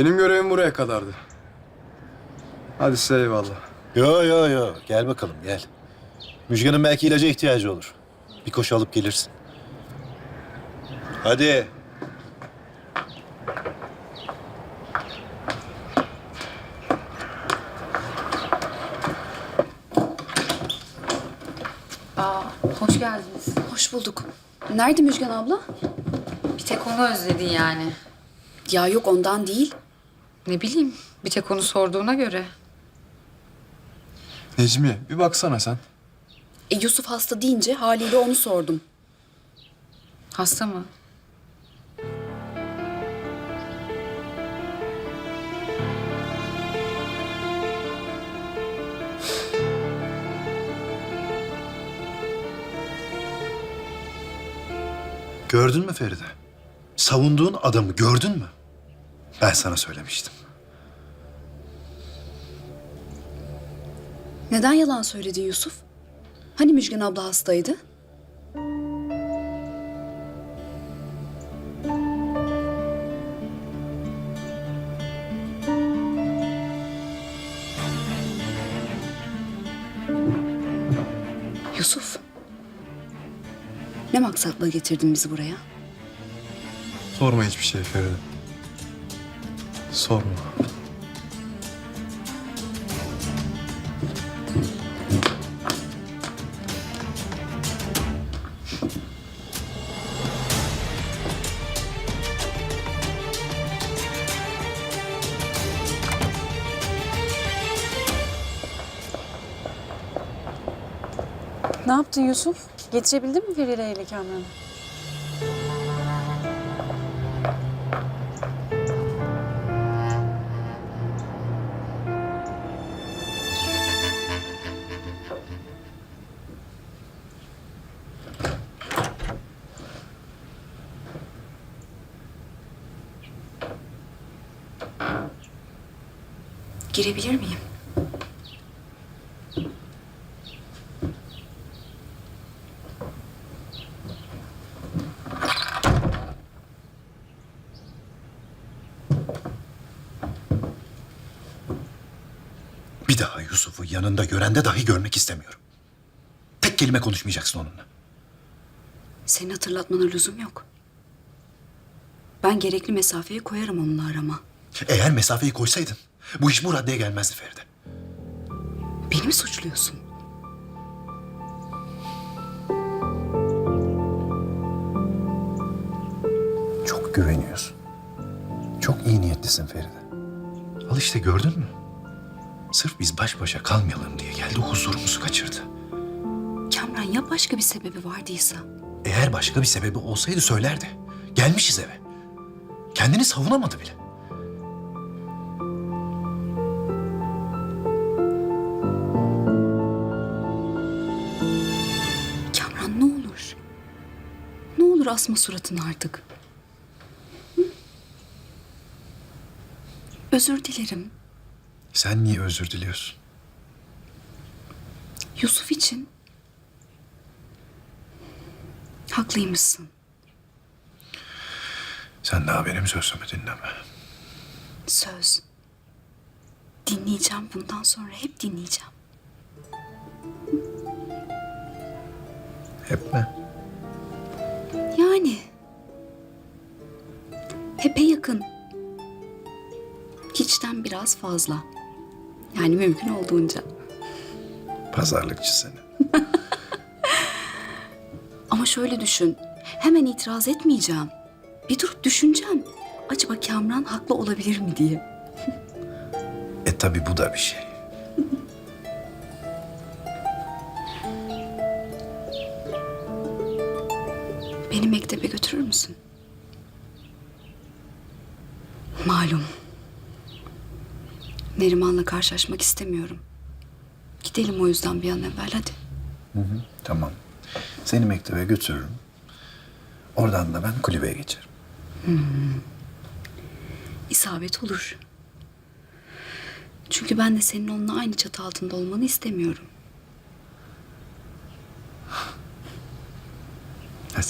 Benim görevim buraya kadardı. Hadi size eyvallah. Yo yo yo. Gel bakalım gel. Müjgan'ın belki ilaca ihtiyacı olur. Bir koşu alıp gelirsin. Hadi. Aa, hoş geldiniz. Hoş bulduk. Nerede Müjgan abla? Bir tek onu özledin yani. Ya yok ondan değil. Ne bileyim, bir tek onu sorduğuna göre. Necmi bir baksana sen. E, Yusuf hasta deyince haliyle onu sordum. Hasta mı? Gördün mü Feride? Savunduğun adamı gördün mü? Ben sana söylemiştim. Neden yalan söyledi Yusuf? Hani Müjgan abla hastaydı? Yusuf. Ne maksatla getirdin bizi buraya? Sorma hiçbir şey Feride. Sorma. Yaptın Yusuf? Getirebildin mi Feride ile Kamran'ı? Girebilir miyim? Bir daha Yusuf'u yanında görende dahi görmek istemiyorum. Tek kelime konuşmayacaksın onunla. Senin hatırlatmana lüzum yok. Ben gerekli mesafeyi koyarım onunla arama. Eğer mesafeyi koysaydın bu iş bu raddeye gelmezdi Feride. Beni mi suçluyorsun? Çok güveniyorsun. Çok iyi niyetlisin Feride. Al işte gördün mü? Sırf biz baş başa kalmayalım diye geldi huzurumuzu kaçırdı. Kamran ya başka bir sebebi vardıysa? Eğer başka bir sebebi olsaydı söylerdi. Gelmişiz eve. Kendini savunamadı bile. Kamran ne olur? Ne olur asma suratını artık. Hı? Özür dilerim. Sen niye özür diliyorsun? Yusuf için. Haklıymışsın. Sen daha benim sözümü dinleme. Söz. Dinleyeceğim bundan sonra hep dinleyeceğim. Hep mi? Yani. Hepe yakın. Hiçten biraz fazla. Yani mümkün olduğunca. Pazarlıkçı seni. Ama şöyle düşün. Hemen itiraz etmeyeceğim. Bir durup düşüneceğim. Acaba Kamran haklı olabilir mi diye. E tabi bu da bir şey. Beni mektebe götürür müsün? Malum. Neriman'la karşılaşmak istemiyorum. Gidelim o yüzden bir an evvel hadi. Tamam. Seni mektebe götürürüm. Oradan da ben kulübeye geçerim. İsabet olur. Çünkü ben de senin onunla aynı çatı altında olmanı istemiyorum. Hadi.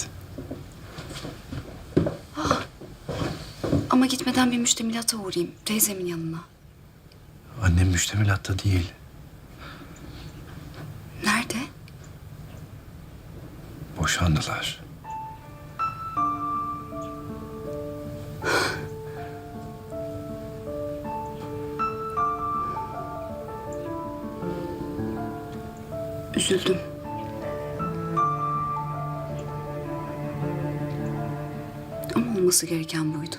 Ama git gitmeden bir müştemilata uğrayayım. Teyzemin yanına. Annem müştemilatta değil. Nerede? Boşandılar. Üzüldüm. Ama olması gereken buydu.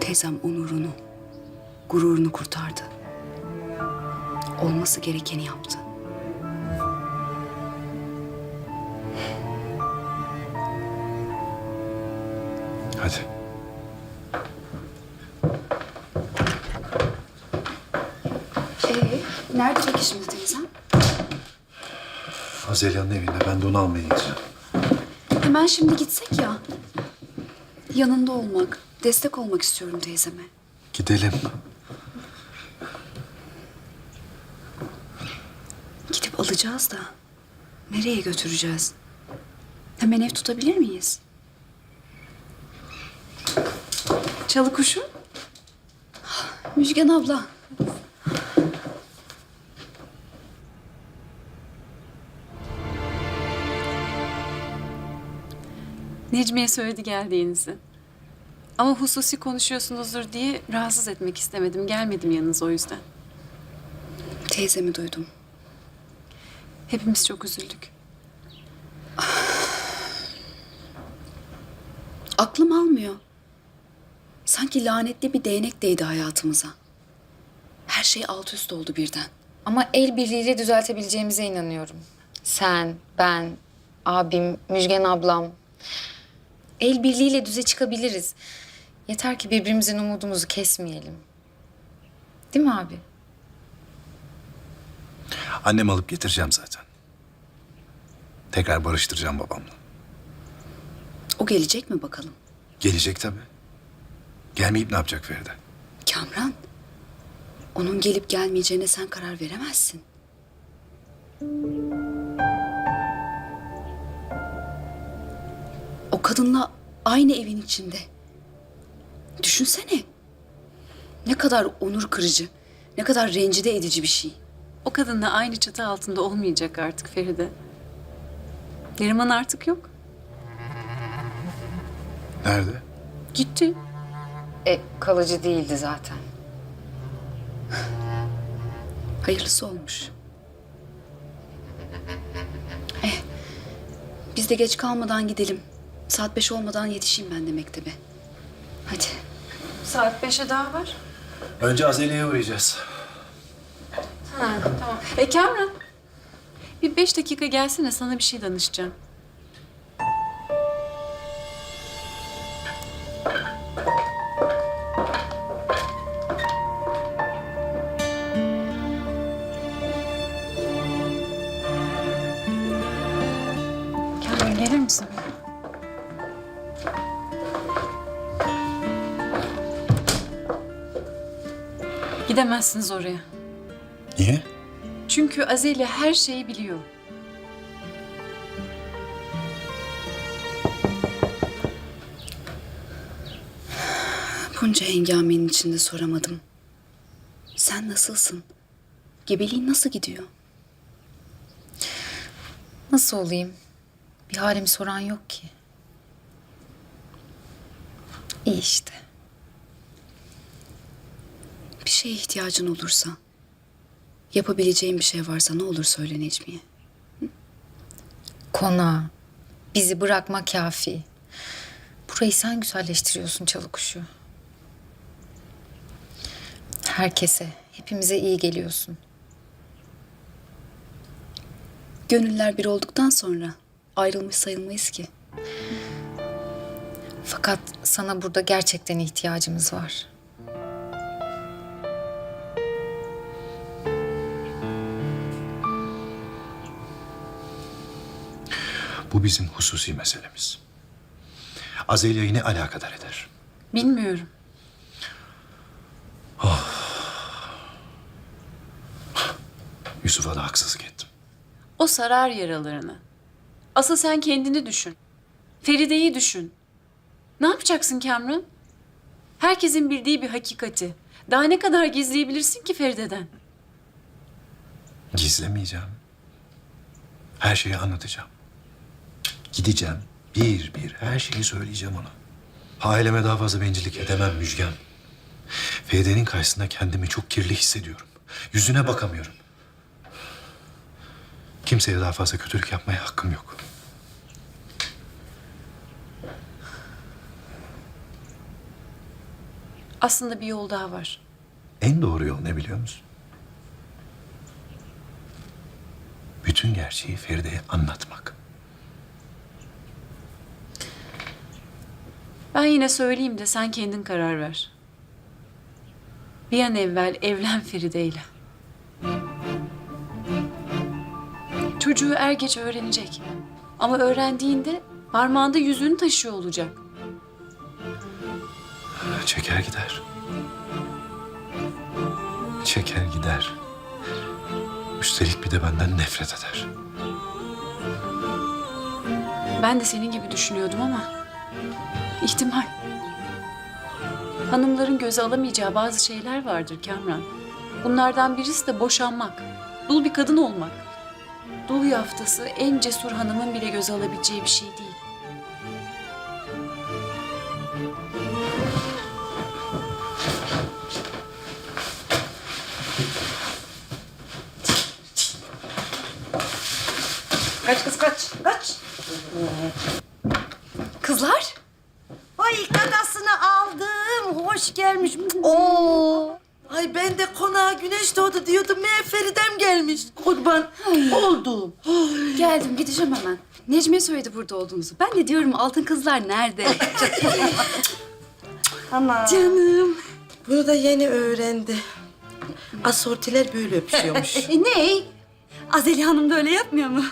Teyzem onurunu, gururunu kurtardı. Olması gerekeni yaptı. Hadi. Ee, nerede peki şimdi teyzem? Azelya'nın evinde. Ben de onu almaya gideceğim. Hemen şimdi gitsek ya. Yanında olmak, destek olmak istiyorum teyzeme. Gidelim. Gidip alacağız da nereye götüreceğiz? Hemen ev tutabilir miyiz? Çalı kuşu. Müjgan abla. Necmiye söyledi geldiğinizi. Ama hususi konuşuyorsunuzdur diye rahatsız etmek istemedim. Gelmedim yanınıza o yüzden. Teyzemi duydum. Hepimiz çok üzüldük. Aklım almıyor. Sanki lanetli bir değnek değdi hayatımıza. Her şey alt üst oldu birden. Ama el birliğiyle düzeltebileceğimize inanıyorum. Sen, ben, abim, Müjgan ablam. El birliğiyle düze çıkabiliriz. Yeter ki birbirimizin umudumuzu kesmeyelim. Değil mi abi? Annem alıp getireceğim zaten. Tekrar barıştıracağım babamla. O gelecek mi bakalım? Gelecek tabii. Gelmeyip ne yapacak Feride? Kamran, onun gelip gelmeyeceğine sen karar veremezsin. O kadınla aynı evin içinde. Düşünsene. Ne kadar onur kırıcı, ne kadar rencide edici bir şey. O kadınla aynı çatı altında olmayacak artık Feride. Neriman artık yok. Nerede? Gitti. E, kalıcı değildi zaten. Hayırlısı olmuş. Eh, biz de geç kalmadan gidelim. Saat beş olmadan yetişeyim ben de mektebe. Hadi. Saat beşe daha var. Önce Azelya'ya uğrayacağız. Ha, tamam. E Kamran, bir beş dakika gelsene sana bir şey danışacağım. Kamran gelir misin? Gidemezsiniz oraya. Çünkü Azeli her şeyi biliyor. Bunca hengamenin içinde soramadım. Sen nasılsın? Gebeliğin nasıl gidiyor? Nasıl olayım? Bir halimi soran yok ki. İyi işte. Bir şeye ihtiyacın olursa, yapabileceğin bir şey varsa ne olur söyle Necmiye. Konağa. Bizi bırakma kafi. Burayı sen güzelleştiriyorsun çalı kuşu. Herkese, hepimize iyi geliyorsun. Gönüller bir olduktan sonra ayrılmış sayılmayız ki. Fakat sana burada gerçekten ihtiyacımız var. Bu bizim hususi meselemiz. Azelya'yı ne alakadar eder? Bilmiyorum. Yusuf'a da haksızlık ettim. O sarar yaralarını. Asıl sen kendini düşün. Feride'yi düşün. Ne yapacaksın Kamran? Herkesin bildiği bir hakikati. Daha ne kadar gizleyebilirsin ki Feride'den? Gizlemeyeceğim. Her şeyi anlatacağım. Gideceğim. Bir bir her şeyi söyleyeceğim ona. Aileme daha fazla bencillik edemem Müjgan. Feride'nin karşısında kendimi çok kirli hissediyorum. Yüzüne bakamıyorum. Kimseye daha fazla kötülük yapmaya hakkım yok. Aslında bir yol daha var. En doğru yol ne biliyor musun? Bütün gerçeği Feride'ye anlatmak. Ben yine söyleyeyim de sen kendin karar ver. Bir an evvel evlen Feride'yle. Çocuğu er geç öğrenecek. Ama öğrendiğinde parmağında yüzüğünü taşıyor olacak. Çeker gider. Çeker gider. Üstelik bir de benden nefret eder. Ben de senin gibi düşünüyordum ama ihtimal. Hanımların göze alamayacağı bazı şeyler vardır Kamran. Bunlardan birisi de boşanmak. Dul bir kadın olmak. Dul yaftası en cesur hanımın bile göze alabileceği bir şey değil. Kaç kız kaç, kaç. Kızlar? Ay kakasını aldım, hoş gelmiş. Oo. Ay ben de konağa güneş doğdu diyordum. Meğer Feridem gelmiş. Kurban oldum. Geldim gideceğim hemen. Necmiye söyledi burada olduğunuzu. Ben de diyorum altın kızlar nerede? Ana. Canım. Bunu da yeni öğrendi. Asortiler böyle öpüşüyormuş. E, ne? Azeli Hanım da öyle yapmıyor mu?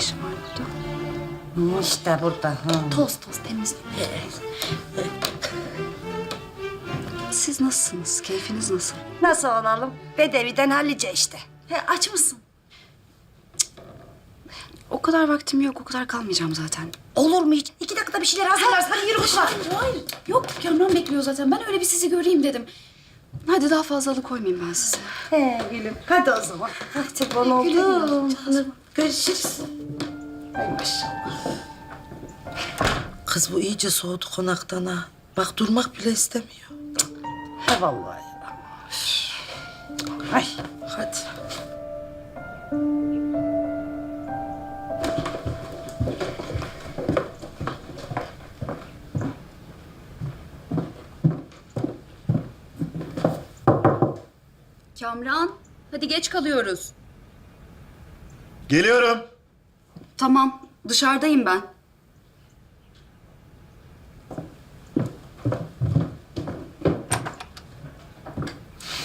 Ne işim var burada? işte burada. Toz toz temiz. Siz nasılsınız? Keyfiniz nasıl? Nasıl olalım? Bedeviden hallice işte. He, aç mısın? O kadar vaktim yok, o kadar kalmayacağım zaten. Olur mu hiç? İki dakikada bir şeyler hazırlarsın. Hadi yürü mutfağa. Hayır. Yok, Kamran bekliyor zaten. Ben öyle bir sizi göreyim dedim. Hadi daha fazla alıkoymayayım ben sizi. He gülüm. Hadi o zaman. Hadi bana oldu. Canım, Görüşürüz. Ay maşallah. Kız bu iyice soğudu konaktan ha. Bak durmak bile istemiyor. He vallahi. Ay hadi. Kamran, hadi geç kalıyoruz. Geliyorum. Tamam, dışarıdayım ben.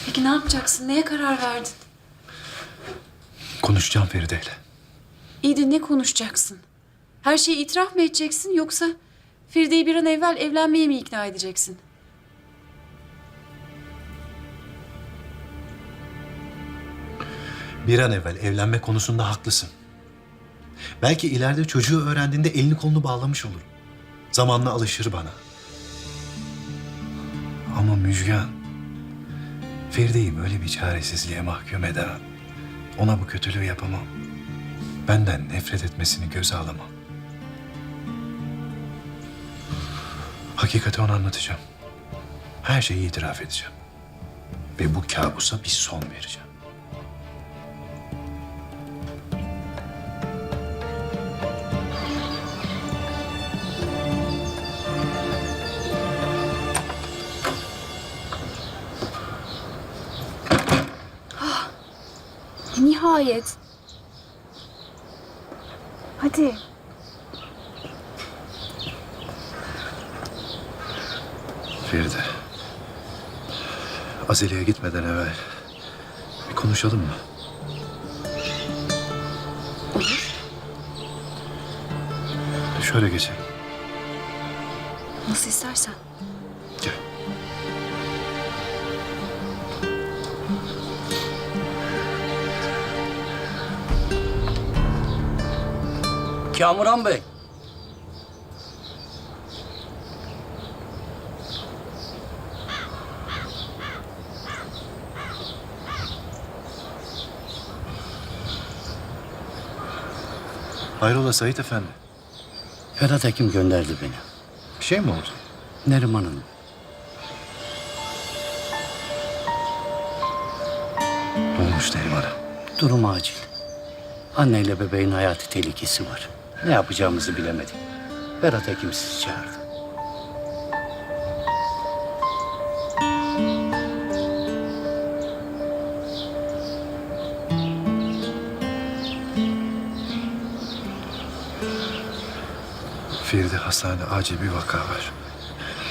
Peki ne yapacaksın? Neye karar verdin? Konuşacağım Feride'yle. İyi de ne konuşacaksın? Her şeyi itiraf mı edeceksin yoksa Feride'yi bir an evvel evlenmeye mi ikna edeceksin? Bir an evvel evlenme konusunda haklısın. Belki ileride çocuğu öğrendiğinde elini kolunu bağlamış olur. Zamanla alışır bana. Ama Müjgan, Feride'yi böyle bir çaresizliğe mahkum edemem. Ona bu kötülüğü yapamam. Benden nefret etmesini göze alamam. Hakikati ona anlatacağım. Her şeyi itiraf edeceğim. Ve bu kabusa bir son vereceğim. Nihayet. Hadi. Feride. Azeli'ye gitmeden evvel bir konuşalım mı? Olur. Şöyle geçelim. Nasıl istersen. Kamuran Bey. Hayrola Sait Efendi? Ferhat Hekim gönderdi beni. Bir şey mi oldu? Neriman Hanım. Ne olmuş Neriman'a? Durum acil. Anneyle bebeğin hayati tehlikesi var. Ne yapacağımızı bilemedik. Ferhat Hekim sizi çağırdı. Feride hastanede acil bir vaka var.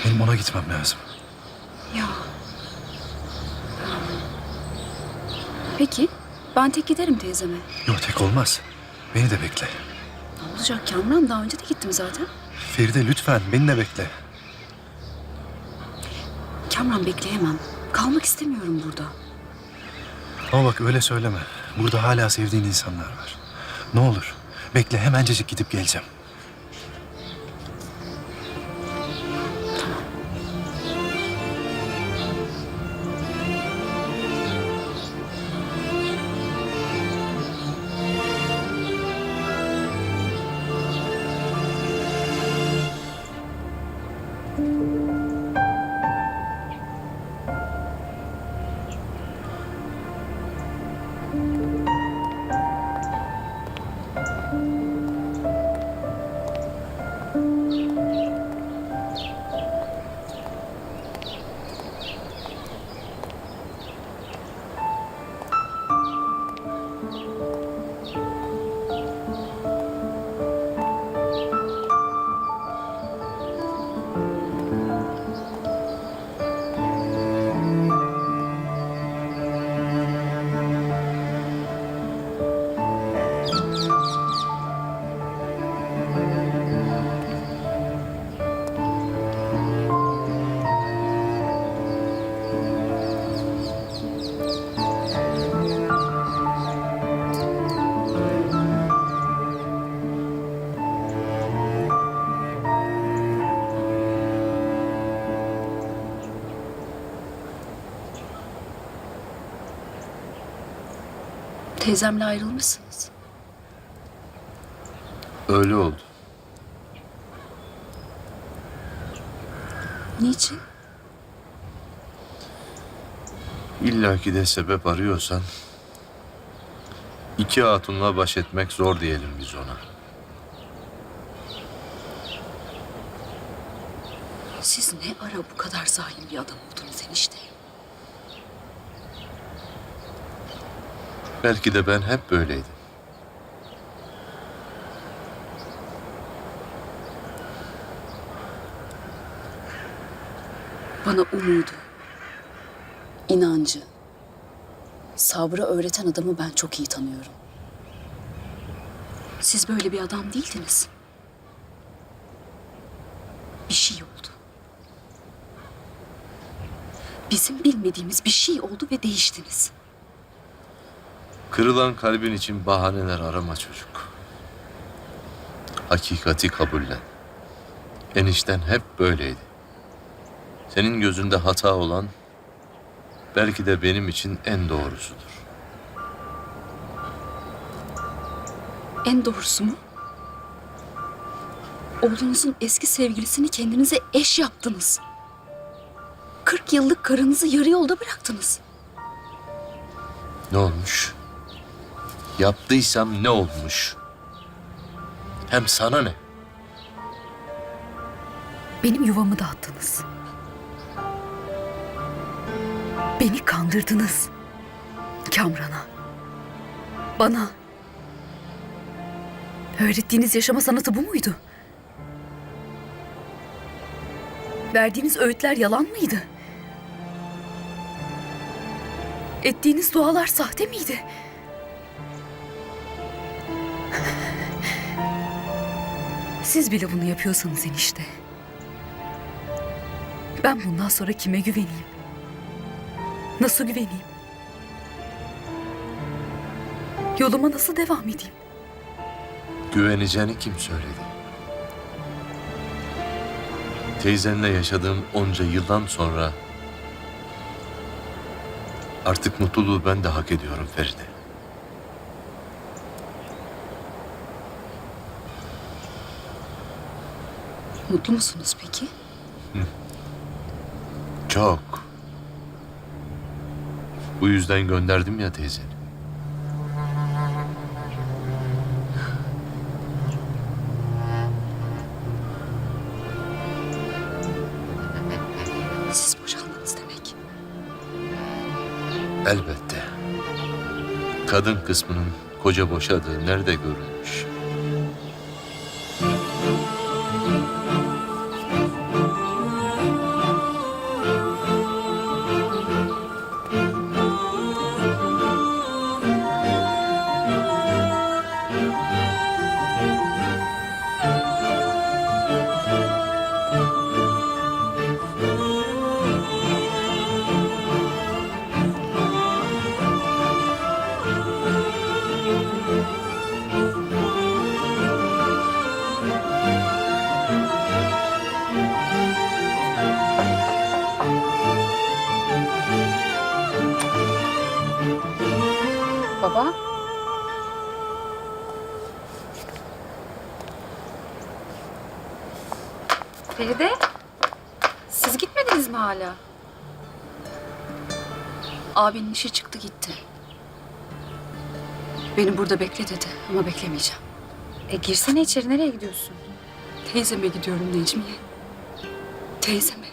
Benim ona gitmem lazım. Ya. Peki ben tek giderim teyzeme. Yok tek olmaz. Beni de bekle. Olacak Kamran daha önce de gittim zaten. Feride lütfen beni de bekle. Kamran bekleyemem. Kalmak istemiyorum burada. Ama bak öyle söyleme. Burada hala sevdiğin insanlar var. Ne olur bekle hemencecik gidip geleceğim. Teyzemle ayrılmışsınız. Öyle oldu. Niçin? İlla ki de sebep arıyorsan... ...iki hatunla baş etmek zor diyelim biz ona. Siz ne ara bu kadar zalim bir adam oldunuz enişte? Belki de ben hep böyleydim. Bana umudu, inancı, sabrı öğreten adamı ben çok iyi tanıyorum. Siz böyle bir adam değildiniz. Bir şey oldu. Bizim bilmediğimiz bir şey oldu ve değiştiniz. Kırılan kalbin için bahaneler arama çocuk. Hakikati kabullen. Enişten hep böyleydi. Senin gözünde hata olan belki de benim için en doğrusudur. En doğrusu mu? Oğlunuzun eski sevgilisini kendinize eş yaptınız. 40 yıllık karınızı yarı yolda bıraktınız. Ne olmuş? Yaptıysam ne olmuş? Hem sana ne? Benim yuvamı dağıttınız. Beni kandırdınız. Kamran'a. Bana. Öğrettiğiniz yaşama sanatı bu muydu? Verdiğiniz öğütler yalan mıydı? Ettiğiniz dualar sahte miydi? Siz bile bunu yapıyorsanız enişte. Ben bundan sonra kime güveneyim? Nasıl güveneyim? Yoluma nasıl devam edeyim? Güveneceğini kim söyledi? Teyzenle yaşadığım onca yıldan sonra artık mutluluğu ben de hak ediyorum Feride. Mutlu musunuz peki? Çok. Bu yüzden gönderdim ya teyzeni. Siz boşandınız demek. Elbette. Kadın kısmının koca boşadığı nerede görülmüş? Baba. Feride. Siz gitmediniz mi hala? Abinin işi çıktı gitti. Beni burada bekle dedi ama beklemeyeceğim. E girsene içeri nereye gidiyorsun? Teyzeme gidiyorum Necmiye. Teyzeme.